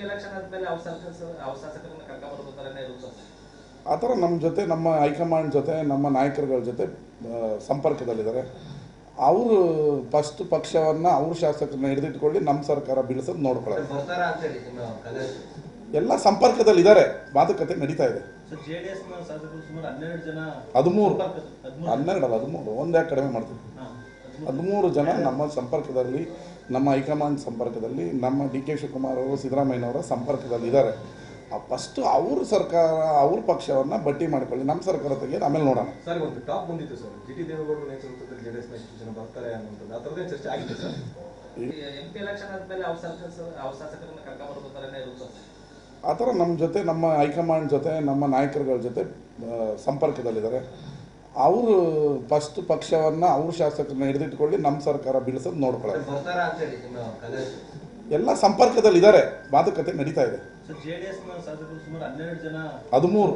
Election ಆದ್ಮೇಲೆ ಶಾಸಕರನ್ನ ಆ ಥರ ನಮ್ಮ ಜೊತೆ ನಮ್ಮ ಹೈಕಮಾಂಡ್ ಜೊತೆ ನಮ್ಮ ನಾಯಕರುಗಳ ಜೊತೆ ಸಂಪರ್ಕದಲ್ಲಿದ್ದಾರೆ. ಅವರು ಫಸ್ಟ್ ಪಕ್ಷವನ್ನು ಅವ್ರ ಶಾಸಕರನ್ನ ಹಿಡಿದಿಟ್ಕೊಳ್ಳಿ ನಮ್ಮ ಸರ್ಕಾರ ಬೀಳಿಸೋದು ನೋಡ್ಕೊಳ್ಳೋದು. ಎಲ್ಲ ಸಂಪರ್ಕದಲ್ಲಿದ್ದಾರೆ. ಮಾತುಕತೆ ನಡೀತಾ ಇದೆ. ಸರ್ ಜೆ ನ ಶಾಸಕರು ಸುಮಾರು ಹನ್ನೆರಡು ಜನ ಹದಿಮೂರು. ಸಂಪರ್ಕ- ಹದಿಮೂರು. ಹನ್ನೆರಡು ಅಲ್ಲ ಹದಿಮೂರು. ಒಂದೇ ಕಡಿಮೆ ಮಾಡ್ತೀವಿ. ಹದಿಮೂರು. ಜನ ನಮ್ಮ ಸಂಪರ್ಕದಲ್ಲಿ ನಮ್ಮ ಹೈಕಮಾಂಡ್ ಸಂಪರ್ಕದಲ್ಲಿ ನಮ್ಮ ಡಿ ಕೆ ಶಿವಕುಮಾರ್ ಅವರು ಸಿದ್ದರಾಮಯ್ಯನವರ ಸಂಪರ್ಕದಲ್ಲಿ ಇದ್ದಾರೆ. ಫಸ್ಟ್ ಅವ್ರ ಸರ್ಕಾರ ಅವ್ರ ಪಕ್ಷವನ್ನು ಬಟ್ಟಿ ಮಾಡ್ಕೊಳ್ಳಿ ನಮ್ಮ ಸರ್ಕಾರ ತೆಗೆದು ಆಮೇಲೆ ನೋಡೋಣ. ಸರ್ ಒಂದು ಟಾಪ್ ಬಂದಿತ್ತು ಸರ್. ಜಿ ಟಿ ದೇವೇಗೌಡರು ನೇತೃತ್ವದಲ್ಲಿ ಜೆ ಡಿ ಎಸ್ನ ಇಷ್ಟು ಜನ ಬರ್ತಾರೆ ಅನ್ನೋದು ಆ ಚರ್ಚೆ ಆಗಿದೆ ಸರ್? ಎಂ ಪಿ ಎಲೆಕ್ಷನ್ ಆದ್ಮೇಲೆ ಅವ್ರ ಸರ್ಕಾರ ಅವ್ರ ಶಾಸಕರನ್ನ ಕರ್ಕೊಂಡ್ಬರೋದು ಥರನೇ ಇರುತ್ತೆ ಆ ಥರ ನಮ್ಮ ಜೊತೆ ನಮ್ಮ ಹೈಕಮಾಂಡ್ ಜೊತೆ ನಮ್ಮ ನಾಯಕರುಗಳ ಜೊತೆ ಸಂಪರ್ಕದಲ್ಲಿದ್ದಾರೆ. ಅವರು ಫಸ್ಟ್ ಪಕ್ಷವನ್ನು ಅವ್ರ ಶಾಸಕರನ್ನ ಹಿಡಿದಿಟ್ಕೊಳ್ಳಿ ನಮ್ಮ ಸರ್ಕಾರ ಬೀಳಿಸೋದು ನೋಡ್ಕೊಳ್ಳೋದು. ಎಲ್ಲ ಸಂಪರ್ಕದಲ್ಲಿ ನಿಮ್ಮ ಕಾಲೇಜ್ ಎಲ್ಲ ಸಂಪರ್ಕದಲ್ಲಿದ್ದಾರೆ ಮಾತುಕತೆ ನಡೀತಾ ಇದೆ. ಹದಿಮೂರು.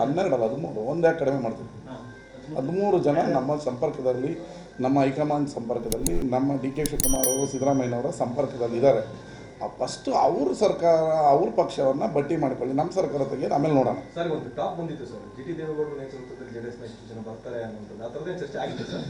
ಹನ್ನೆರಡು ಅಲ್ಲ ಹದಿಮೂರು. ಒಂದೇ ಕಡಿಮೆ ಮಾಡ್ತೀವಿ. ಹದಿಮೂರು. ಹದಿಮೂರು ಜನ ನಮ್ಮ ಸಂಪರ್ಕದಲ್ಲಿ ನಮ್ಮ ಹೈಕಮಾಂಡ್ ಸಂಪರ್ಕದಲ್ಲಿ ನಮ್ಮ ಡಿ ಕೆ ಶಿವಕುಮಾರ್ ಅವರು ಸಿದ್ದರಾಮಯ್ಯನವರ ಸಂಪರ್ಕದಲ್ಲಿ ಇದ್ದಾರೆ ಫಸ್ಟ್ ಅವ್ರ ಸರ್ಕಾರ, ಅವ್ರ ಪಕ್ಷವನ್ನು ಬಟ್ಟಿ ಮಾಡ್ಕೊಳ್ಳಿ. ನಮ್ಮ ಸರ್ಕಾರ ತೆಗೆಯೋದು ಆಮೇಲೆ ನೋಡೋಣ. ಸರ್, ಒಂದು ಟಾಪ್ ಬಂದಿತ್ತು ಸರ್. ಜಿ ಟಿ ದೇವೇಗೌಡರ ನೇತೃತ್ವದಲ್ಲಿ ಜೆಡಿಎಸ್ ಎಸ್ನ ಜನ ಬರ್ತಾರೆ ಅನ್ನೋದು ಆ ಥರದೇ ಚರ್ಚೆ ಆಗಿದೆ ಸರ್?